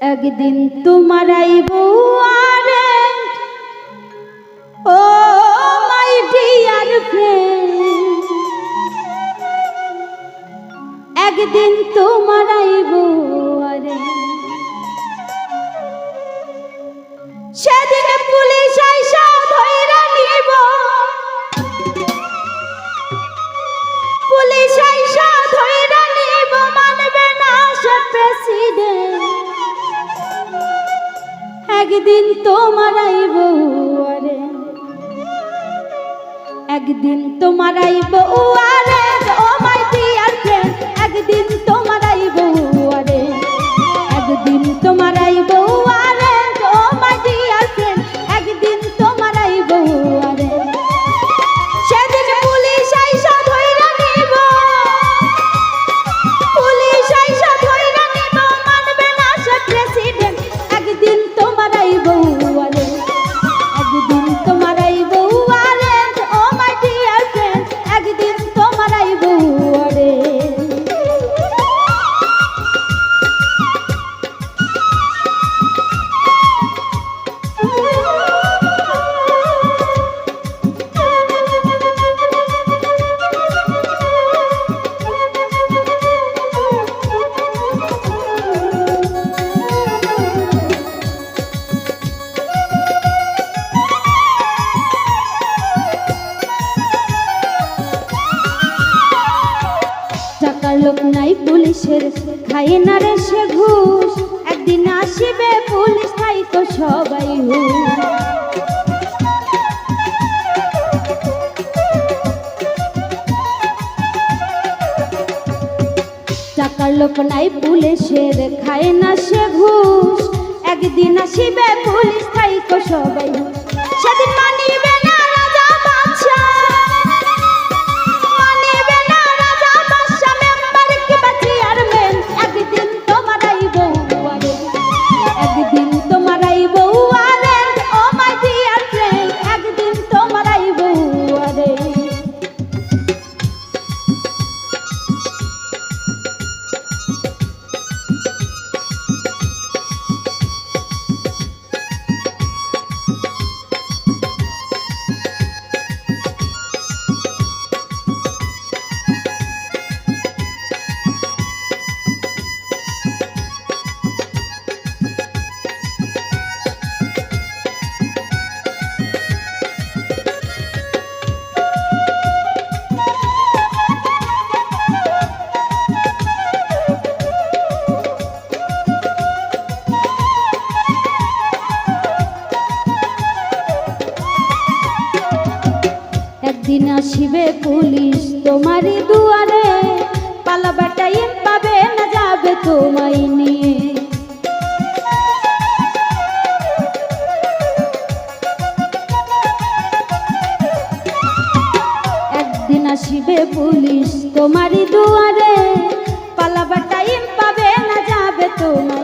একদিন তোমার আইব আরে ও মাই ডিয়ার ফ্রেন্ড একদিন তোমার আইব আরে একদিন তোমার আইব আরে একদিন তোমার আইব আরে ও মাই ডিয়ার একদিন তোমার লোক নাই পুলিশের। খাই না রে সে ঘুষ, একদিন আসিবে পুলিশ, তাই তো সবাই টাকার লোক নাই পুলিশের, খায় না সে ঘুষ, একদিন আসিবে পুলিশ, তাই তো সবাই সেদিন মানিবে একদিন আসিবে পুলিশ তোমারই দুয়ারে পালাবাটাই পাবে না যাবে তোমায় নিয়ে। একদিন আসিবে পুলিশ তোমারই দুয়ারে পালাবাটাই পাবে না যাবে তোমায়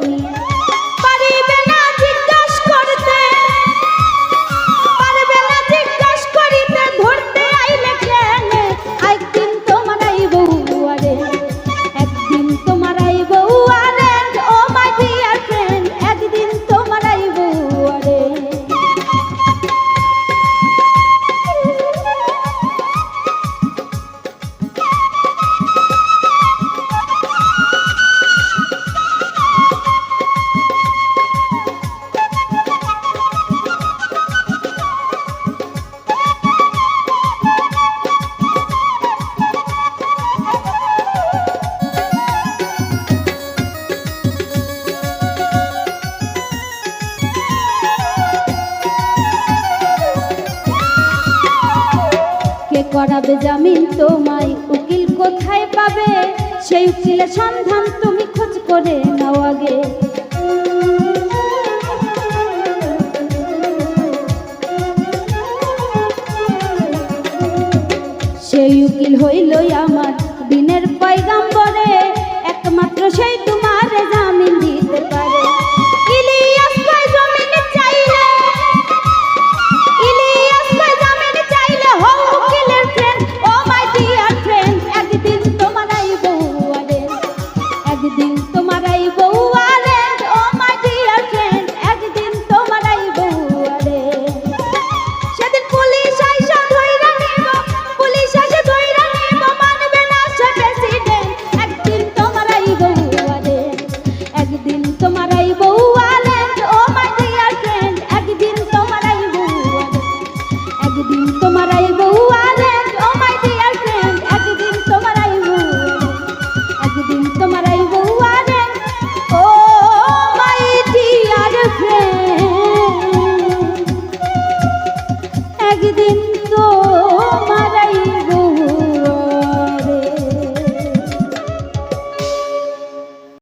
করাবে জামিন তোমায়, উকিল কোথায় পাবে? সেই উকিলের সন্ধান তুমি খোঁজ করে নাও আগে। সেই উকিল হইল আমার দিনের পয়গাম্বরে, একমাত্র সেই তোমার